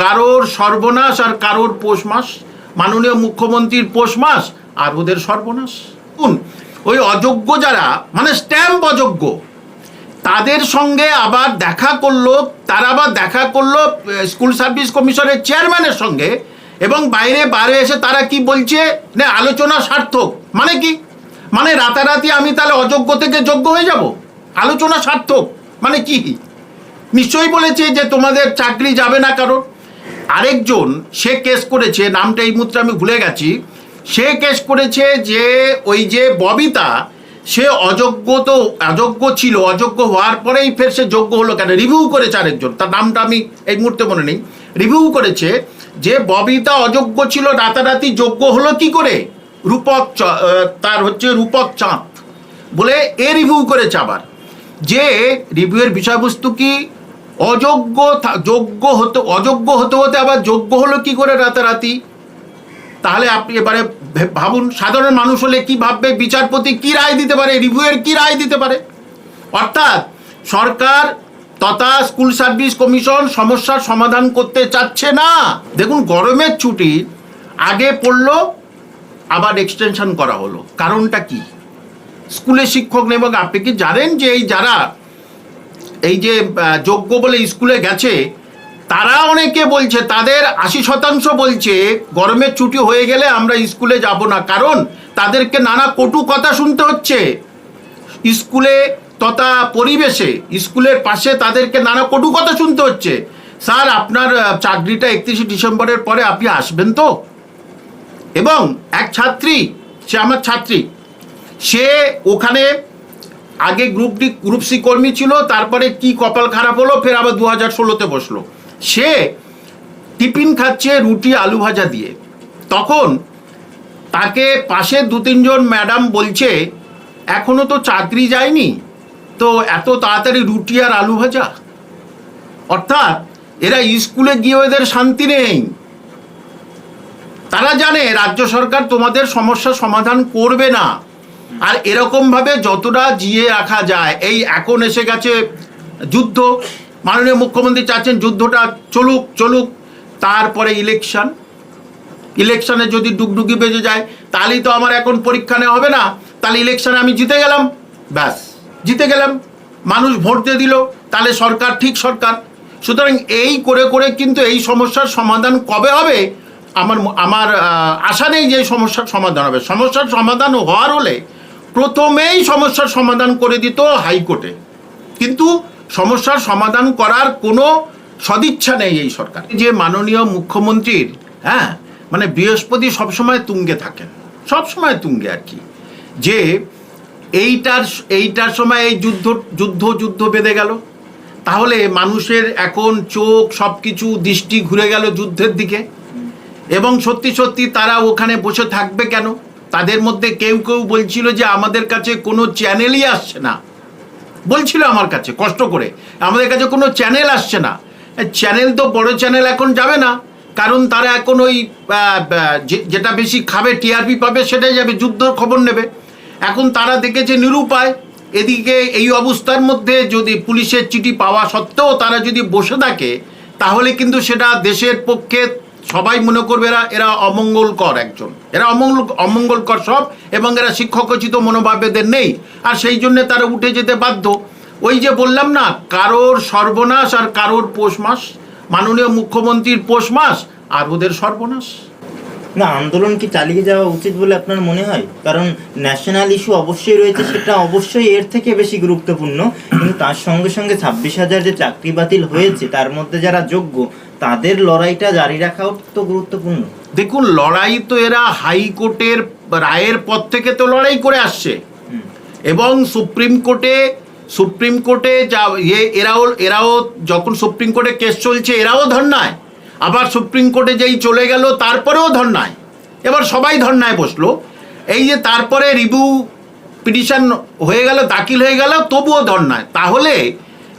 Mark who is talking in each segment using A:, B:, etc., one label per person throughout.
A: কারোর সর্বনাশ আর কারোর পৌষ মাস মাননীয় মুখ্যমন্ত্রীর পৌষ মাস আর ওদের সর্বনাশ। শুন, ওই অযোগ্য যারা মানে স্ট্যাম্প অযোগ্য তাদের সঙ্গে আবার দেখা করল তারা আবার দেখা করল স্কুল সার্ভিস কমিশনের চেয়ারম্যানের সঙ্গে এবং বাইরে বাইরে এসে তারা কি বলছে না আলোচনা সার্থক। মানে কি? মানে রাতারাতি আমি তাহলে অযোগ্য থেকে যোগ্য হয়ে যাব? আলোচনা সার্থক। মানে কি? নিশ্চয়ই বলেছে যে তোমাদের চাকরি যাবে না কারণ আরেকজন, সে কেস করেছে, নামটা এই মুহূর্তে আমি ভুলে গেছি, সে কেস করেছে যে ওই যে ববিতা, সে অযোগ্য তো, অযোগ্য ছিল, অযোগ্য হওয়ার পরেই ফের সে যোগ্য হলো কেন? রিভিউ করেছে আরেকজন, তার নামটা আমি এই মুহূর্তে মনে নেই। রিভিউ করেছে যে ববিতা অযোগ্য ছিল, রাতারাতি যোগ্য হলো কি করে? রূপক তার হচ্ছে রূপক চাঁদ। বলে এ রিভিউ করেছে আবার। যে রিভিউয়ের বিষয়বস্তু কি? অযোগ্য যোগ্য হতে, অযোগ্য হতে হতে আবার যোগ্য হলো কি করে রাতারাতি? তাহলে আপনি এবারে ভাবুন, সাধারণ মানুষ হলে কি ভাববে? বিচারপতি কি রায় দিতে পারে? রিভিউয়ের কি রায় দিতে পারে? অর্থাৎ সরকার তথা স্কুল সার্ভিস কমিশন সমস্যার সমাধান করতে চাচ্ছে না। দেখুন, গরমের ছুটি, আগে পড়ল, আবার এক্সটেনশন করা হলো। কারণটা কি? স্কুলে শিক্ষক নেই এবং আপনি কি জানেন যে এই যারা এই যে যোগ্য বলে স্কুলে গেছে, তারা অনেকে বলছে, তাদের আশি শতাংশ বলছে, গরমের ছুটি হয়ে গেলে আমরা স্কুলে যাব না, কারণ তাদেরকে নানা কটু কথা শুনতে হচ্ছে। স্কুলে তথা পরিবেশে, স্কুলের পাশে তাদেরকে নানা কটু কথা শুনতে হচ্ছে। স্যার, আপনার চাকরিটা একত্রিশে ডিসেম্বরের পরে আপনি আসবেন তো? এবং এক ছাত্রী, সে আমার ছাত্রী, সে ওখানে আগে গ্রুপ ডি গ্রুপ সি কর্মী ছিল, তারপরে কি কপাল খারাপ হলো, ফের আবার দু হাজার ষোলোতে বসল। সে টিফিন খাচ্ছে রুটি, আলু ভাজা দিয়ে। তখন তাকে পাশে দু তিনজন ম্যাডাম বলছে, এখনও তো চাকরি যায়নি, তো এত তাড়াতাড়ি রুটি আর আলু ভাজা? অর্থাৎ এরা স্কুলে গিয়ে এদের শান্তি নেই। তারা জানে রাজ্য সরকার তোমাদের সমস্যার সমাধান করবে না। আর এরকমভাবে যতটা জিয়ে রাখা যায়, এই এখন এসে গেছে যুদ্ধ। মাননীয় মুখ্যমন্ত্রী চাচ্ছেন যুদ্ধটা চলুক চলুক, তারপরে ইলেকশন ইলেকশনে যদি ডুগডুগি বেজে যায়, তাহলেই তো আমার এখন পরীক্ষা নেওয়া হবে না। তাহলে ইলেকশনে আমি জিতে গেলাম। ব্যাস, জিতে গেলাম। মানুষ ভোট দিয়ে দিল, তাহলে সরকার ঠিক সরকার। সুতরাং এই করে করে কিন্তু এই সমস্যার সমাধান কবে হবে, আমার আমার আশা নেই যে এই সমস্যার সমাধান হবে। সমস্যার সমাধান হওয়ার হলে প্রথমেই সমস্যার সমাধান করে দিত হাইকোর্টে। কিন্তু সমস্যার সমাধান করার কোনো সদিচ্ছা নেই এই সরকার। যে মাননীয় মুখ্যমন্ত্রীর হ্যাঁ মানে বৃহস্পতি সবসময় তুঙ্গে থাকেন। সবসময় তুঙ্গে আর কি। যে এইটার এইটার সময় এই যুদ্ধ যুদ্ধ যুদ্ধ বেঁধে গেল। তাহলে মানুষের এখন চোখ সব কিছু দৃষ্টি ঘুরে গেল যুদ্ধের দিকে। এবং সত্যি সত্যি তারা ওখানে বসে থাকবে কেন? তাদের মধ্যে কেউ কেউ বলছিল যে আমাদের কাছে কোনো চ্যানেলই আসছে না। বলছিল আমার কাছে, কষ্ট করে। আমাদের কাছে কোনো চ্যানেল আসছে না। চ্যানেল তো বড় চ্যানেল এখন যাবে না। কারণ তারা এখন ওই যেটা বেশি খাবে, টিআরপি পাবে, সেটাই যাবে, যুদ্ধর খবর নেবে। এখন তারা দেখেছে নিরুপায়। এদিকে এই অবস্থার মধ্যে যদি পুলিশের চিঠি পাওয়া সত্ত্বেও তারা যদি বসে থাকে, তাহলে কিন্তু সেটা দেশের পক্ষে সবাই মনে করবে এরা এরা অমঙ্গলকর একজন। এরা অমঙ্গল, অমঙ্গলকর সব, এবং এরা শিক্ষকোচিত মনোভাবেদের নেই। আর সেই জন্যে তারা উঠে যেতে বাধ্য। ওই যে বললাম না, কারোর সর্বনাশ আর কারোর পৌষ মাস, মাননীয় মুখ্যমন্ত্রীর পৌষ মাস আর ওদের সর্বনাশ।
B: না, আন্দোলন কি চালিয়ে যাওয়া উচিত বলে আপনার মনে হয়? কারণ ন্যাশনাল ইস্যু অবশ্যই রয়েছে, সেটা অবশ্যই এর থেকে বেশি গুরুত্বপূর্ণ। কিন্তু তার সঙ্গে সঙ্গে ছাব্বিশ হাজার যে চাকরি বাতিল হয়েছে, তার মধ্যে যারা যোগ্য তাদের লড়াইটা জারি রাখাও তো গুরুত্বপূর্ণ।
A: দেখুন লড়াই তো এরা হাইকোর্টের রায়ের পর থেকে তো লড়াই করে আসছে। এবং সুপ্রিম কোর্টে সুপ্রিম কোর্টে যা ইয়ে এরাও এরাও যখন সুপ্রিম কোর্টে কেস চলছে এরাও ধর্নায়। আবার সুপ্রিম কোর্টে যেই চলে গেল তারপরেও ধর্নায়। এবার সবাই ধর্নায় বসল। এই যে তারপরে রিভিউ পিটিশন হয়ে গেল দাখিল হয়ে গেল তবুও ধর্নায়। তাহলে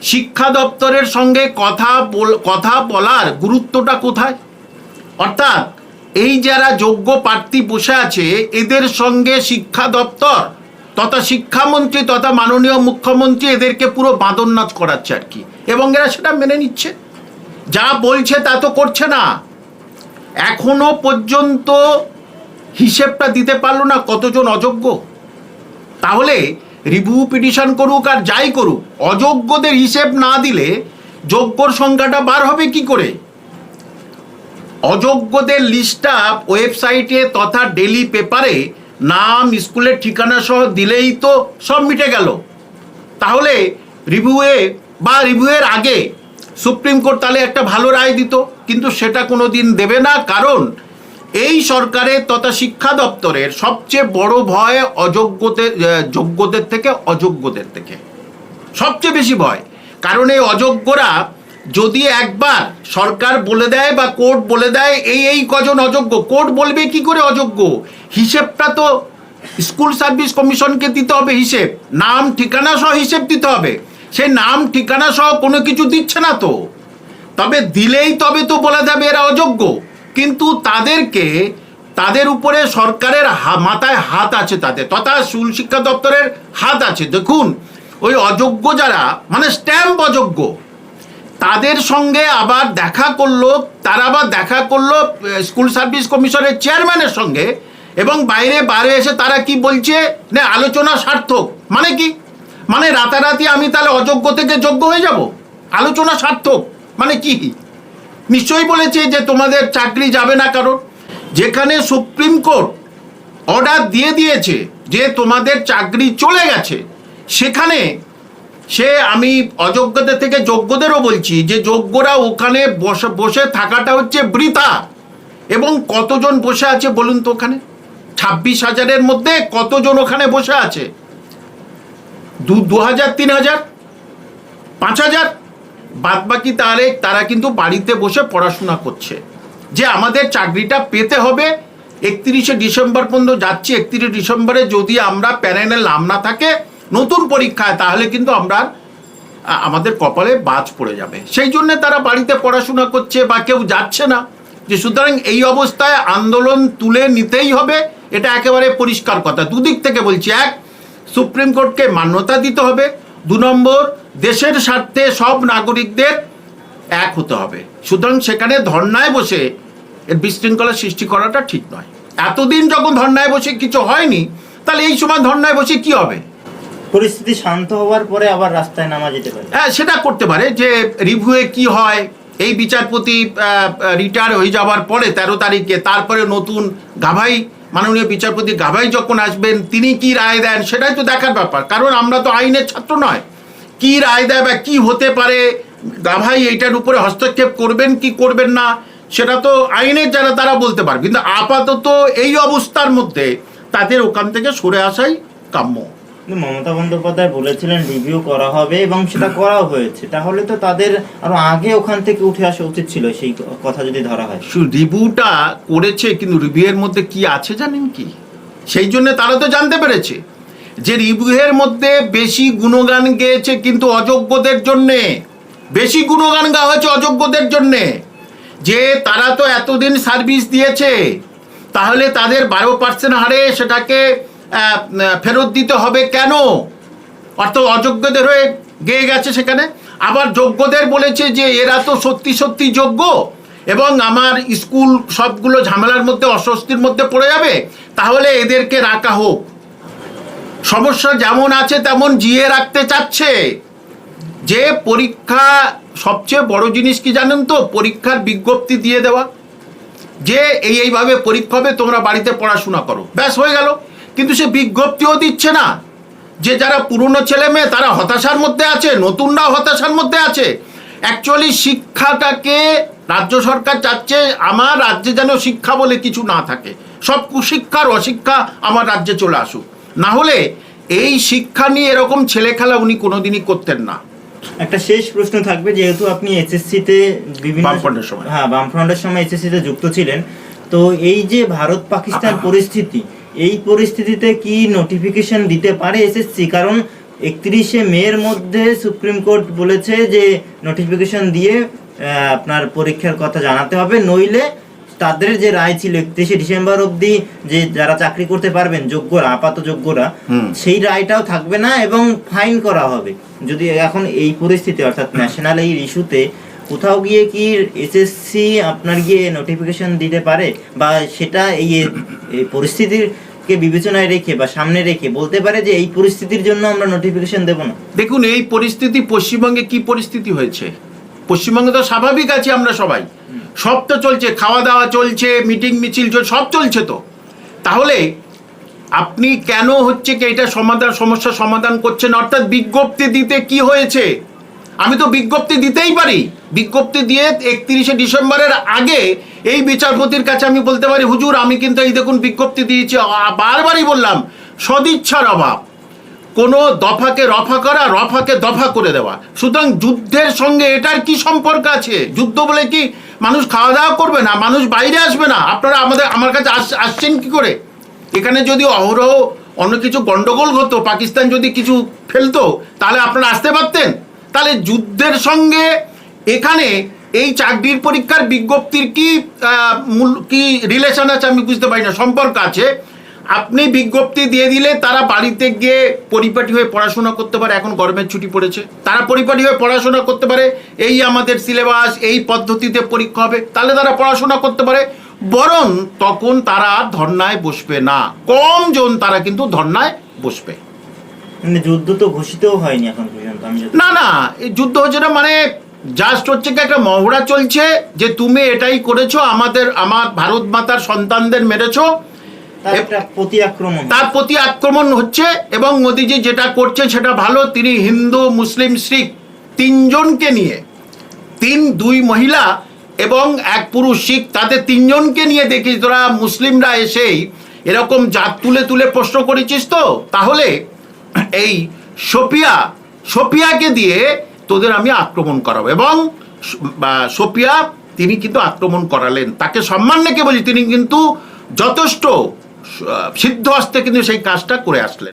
A: শিক্ষা দপ্তরের সঙ্গে কথা কথা বলার গুরুত্বটা কোথায়? অর্থাৎ, এই যারা যোগ্য প্রার্থী বসে আছে, এদের সঙ্গে শিক্ষা দপ্তর তথা শিক্ষামন্ত্রী তথা মাননীয় মুখ্যমন্ত্রী এদেরকে পুরো নাচ করাচ্ছে আর কি। এবং এরা সেটা মেনে নিচ্ছে। যা বলছে তা তো করছে না। এখনও পর্যন্ত হিসেবটা দিতে পারল না কতজন অযোগ্য। তাহলে রিভিউ পিটিশন করুক আর যাই করুক, অযোগ্যদের হিসেব না দিলে যোগ্যর সংখ্যাটা বার হবে কি করে? অযোগ্যদের লিস্টটা ওয়েবসাইটে তথা ডেলি পেপারে নাম স্কুলের ঠিকানা সহ দিলেই তো সব মিটে গেল। তাহলে রিভিউয়ে বা রিভিউয়ের আগে সুপ্রিম কোর্ট তাহলে একটা ভালো রায় দিত, কিন্তু সেটা কোনো দিন দেবে না। কারণ এই সরকারের তথা শিক্ষা দপ্তরের সবচেয়ে বড় ভয় অযোগ্যদের যোগ্যদের থেকে অযোগ্যদের থেকে। সবচেয়ে বেশি ভয়। কারণ এই অযোগ্যরা যদি একবার সরকার বলে দেয় বা কোর্ট বলে দেয়, এই এই কজন অযোগ্য, কোর্ট বলবে কি করে অযোগ্য? হিসেবটা তো স্কুল সার্ভিস কমিশনকে দিতে হবে হিসেব। নাম, ঠিকানা সহ হিসেব দিতে হবে। সে নাম, ঠিকানা সহ কোনো কিছু দিচ্ছে না তো। তবে দিলেই তবে তো বলা যাবে এরা অযোগ্য। কিন্তু তাদেরকে, তাদের উপরে সরকারের মাথায় হাত আছে তাদের। তথা স্কুল শিক্ষা দপ্তরের হাত আছে। দেখুন, ওই অযোগ্য যারা মানে স্ট্যাম্প অযোগ্য, তাদের সঙ্গে আবার দেখা করল, তারা আবার দেখা করল স্কুল সার্ভিস কমিশনের চেয়ারম্যানের সঙ্গে, এবং বাইরে বাইরে এসে তারা কি বলছে? না, আলোচনা সার্থক। মানে কি? মানে রাতারাতি আমি তাহলে অযোগ্য থেকে যোগ্য হয়ে যাব? আলোচনা সার্থক। মানে কি? নিশ্চয়ই বলেছে যে তোমাদের চাকরি যাবে না কারণ। যেখানে সুপ্রিম কোর্ট অর্ডার দিয়ে দিয়েছে যে তোমাদের চাকরি চলে গেছে, সেখানে সে আমি অযোগ্যদের থেকে যোগ্যদেরও বলছি যে যোগ্যরা ওখানে বসে বসে থাকাটা হচ্ছে বৃথা। এবং কতজন বসে আছে বলুন তো ওখানে? ছাব্বিশ হাজারের মধ্যে কতজন ওখানে বসে আছে? দু দু হাজার, তিন হাজার, পাঁচ হাজার? বাদ বাকি তাহলে তারা কিন্তু বাড়িতে বসে পড়াশোনা করছে। যে আমাদের চাকরিটা পেতে হবে, একত্রিশে ডিসেম্বর পর্যন্ত যাচ্ছি, একত্রিশে ডিসেম্বরে যদি আমরা প্যানেলের নাম না থাকে, নতুন পরীক্ষায়, তাহলে কিন্তু আমরা আমাদের কপালে বাজ পড়ে যাবে। সেই জন্য তারা বাড়িতে পড়াশোনা করছে বা কেউ যাচ্ছে না। যে সুতরাং এই অবস্থায় আন্দোলন তুলে নিতেই হবে, এটা একেবারে পরিষ্কার কথা। দুদিক থেকে বলছি, এক, সুপ্রিম কোর্টকে মান্যতা দিতে হবে, দু নম্বর দেশের স্বার্থে সব নাগরিকদের এক হতে হবে। সুতরাং সেখানে ধর্নায় বসে এর বিশৃঙ্খলা সৃষ্টি করাটা ঠিক নয়। এতদিন যখন ধর্নায় বসে কিছু হয়নি তাহলে এই সময় ধর্নায় বসে কি হবে?
B: পরিস্থিতি শান্ত হওয়ার পরে আবার রাস্তায় নামা যেতে পারে।
A: হ্যাঁ সেটা করতে পারে যে রিভিউয়ে কি হয় এই বিচারপতি রিটায়ার হয়ে যাওয়ার পরে তেরো তারিখে তারপরে নতুন গাভাই মাননীয় বিচারপতি গাভাই যখন আসবেন তিনি কি রায় দেন সেটাই তো দেখার ব্যাপার। কারণ আমরা তো আইনের ছাত্র নয়। কি রায় দেয় বা কি হতে পারে? গাভাই এইটার উপরে হস্তক্ষেপ করবেন কি করবেন না সেটা তো আইনের যারা তারা বলতে পারবে। কিন্তু আপাতত এই অবস্থার মধ্যে তাদের ওখান থেকে সরে আসাই কাম্য।
B: মমতা বন্দ্যোপাধ্যায় বলেছিলেন রিভিউ করা হবে এবং সেটা করাও হয়েছে। তাহলে তো তাদের আরও আগে ওখান থেকে উঠে আসা উচিত ছিল সেই কথা যদি ধরা হয়।
A: শুধু রিভিউটা করেছে কিন্তু রিভিউয়ের মধ্যে কি আছে জানেন কি? সেই জন্য তারা তো জানতে পেরেছে। যে রিভিউয়ের মধ্যে বেশি গুণগান গেয়েছে কিন্তু অযোগ্যদের জন্যে। বেশি গুণগান গাওয়া হয়েছে অযোগ্যদের জন্যে। যে তারা তো এতদিন সার্ভিস দিয়েছে, তাহলে তাদের বারো পার্সেন্ট হারে সেটাকে ফেরত দিতে হবে কেন? অর্থাৎ অযোগ্যদের হয়ে গেয়ে গেছে সেখানে। আবার যোগ্যদের বলেছে যে এরা তো সত্যি সত্যি যোগ্য এবং আমার স্কুল সবগুলো ঝামেলার মধ্যে, অস্বস্তির মধ্যে পড়ে যাবে। তাহলে এদেরকে রাখা হোক। সমস্যা যেমন আছে তেমন জিয়ে রাখতে চাচ্ছে। যে পরীক্ষা সবচেয়ে বড় জিনিস কি জানেন তো? পরীক্ষার বিজ্ঞপ্তি দিয়ে দেওয়া। যে এই এইভাবে পরীক্ষা হবে, তোমরা বাড়িতে পড়াশোনা করো। ব্যাস, হয়ে গেল। কিন্তু সে বিজ্ঞপ্তিও দিচ্ছে না। যে যারা পুরনো ছেলে মেয়ে, তারা হতাশার মধ্যে আছে, নতুনরাও হতাশার মধ্যে আছে। অ্যাকচুয়ালি শিক্ষাটাকে রাজ্য সরকার চাচ্ছে, আমার রাজ্যে যেন শিক্ষা বলে কিছু না থাকে। সব কুশিক্ষার অশিক্ষা আমার রাজ্যে চলে আসুক। না হলে এই শিক্ষা নিয়ে এরকম ছেলে খেলা উনি কোনোদিনই করতেন না।
B: একটা শেষ প্রশ্ন থাকবে যেহেতু আপনি এসএসসি তে বিভিন্ন
A: বামফ্রন্টের সময়।
B: হ্যাঁ বামফ্রন্টের সময় এসএসসি তে যুক্ত ছিলেন। তো এই যে ভারত পাকিস্তান পরিস্থিতি এই পরিস্থিতিতে কি নোটিফিকেশন দিতে পারে এসএসসি কারণ একত্রিশে মের মধ্যে সুপ্রিম কোর্ট বলেছে যে নোটিফিকেশন দিয়ে আপনার পরীক্ষার কথা জানাতে হবে নইলে তাদের যে রায় ছিল একত্রিশে ডিসেম্বর অবধি যে যারা চাকরি করতে পারবেন যোগ্যরা আপাত যোগ্যরা সেই রায়টাও থাকবে না এবং ফাইন করা হবে। যদি এখন এই পরিস্থিতি অর্থাৎ ন্যাশনাল এই ইস্যুতে কোথাও গিয়ে কি এসএসসি আপনার গিয়ে নোটিফিকেশন দিতে পারে বা সেটা এই পরিস্থিতিকে বিবেচনায় রেখে বা সামনে রেখে বলতে পারে যে এই পরিস্থিতির জন্য আমরা নোটিফিকেশন দেব না?
A: দেখুন এই পরিস্থিতি পশ্চিমবঙ্গে কি পরিস্থিতি হয়েছে? পশ্চিমবঙ্গে তো স্বাভাবিক আছি আমরা সবাই। সব তো চলছে খাওয়া দাওয়া চলছে মিটিং মিছিল চলছে সব চলছে তো। তাহলে আপনি কেন হচ্ছে কি এটা সমাধান সমস্যা সমাধান করছেন? অর্থাৎ বিজ্ঞপ্তি দিতে কি হয়েছে? আমি তো বিজ্ঞপ্তি দিতেই পারি। বিজ্ঞপ্তি দিয়ে একত্রিশে ডিসেম্বরের আগে এই বিচারপতির কাছে আমি বলতে পারি, হুজুর, আমি কিন্তু এই দেখুন বিজ্ঞপ্তি দিয়েছি বারবারই বললাম, সদিচ্ছার অভাব। কোনো দফাকে রফা করা, রফাকে দফা করে দেওয়া। সুতরাং যুদ্ধের সঙ্গে এটার কি সম্পর্ক আছে? যুদ্ধ বলে কি মানুষ খাওয়া দাওয়া করবে না, মানুষ বাইরে আসবে না। আপনারা আমাদের, আমার কাছে আস- আসছেন কি করে? এখানে যদি অহরহ অন্য কিছু গন্ডগোল হতো, পাকিস্তান যদি কিছু ফেলতো, তাহলে আপনারা আসতে পারতেন? তাহলে যুদ্ধের সঙ্গে এখানে এই চাকরির পরীক্ষার বিজ্ঞপ্তির কি মূল, কি রিলেশন আছে আমি বুঝতে পারি না, সম্পর্ক আছে? আপনি বিজ্ঞপ্তি দিয়ে দিলে তারা বাড়িতে গিয়ে পরিপাটি হয়ে পড়াশোনা করতে পারে এখন গরমের ছুটি পড়েছে। তারা পরিপাটি হয়ে পড়াশোনা করতে পারে এই আমাদের সিলেবাস এই পদ্ধতিতে পরীক্ষা হবে তাহলে তারা পড়াশোনা করতে পারে। বরং তখন তারা ধর্নায় বসবে না। কম জন তারা কিন্তু ধর্নায় বসবে।
B: মানে যুদ্ধ তো ঘোষিতও হয়নি এখন পর্যন্ত
A: না না এই যুদ্ধ হচ্ছে না মানে জাস্ট হচ্ছে কি একটা মহড়া চলছে যে তুমি এটাই করেছ আমাদের আমার ভারত মাতার সন্তানদের মেরেছো
B: তার প্রতি আক্রমণ।
A: হচ্ছে এবং মোদিজি যেটা করছে সেটা ভালো। তিনি হিন্দু মুসলিম শিখ তিনজনকে নিয়ে তিন দুই মহিলা এবং এক পুরুষ শিখ তাদের তিনজনকে নিয়ে দেখি তোরা মুসলিমরা এসেই এরকম জাত তুলে তুলে প্রশ্ন করেছিস তো? তাহলে এই সোপিয়া সোপিয়াকে দিয়ে তোদের আমি আক্রমণ করাবো। এবং সোপিয়া তিনি কিন্তু আক্রমণ করালেন। তাকে সম্মান রেখে বলি তিনি কিন্তু যথেষ্ট সিদ্ধ আসতে কিন্তু সেই কাজটা করে আসলেন।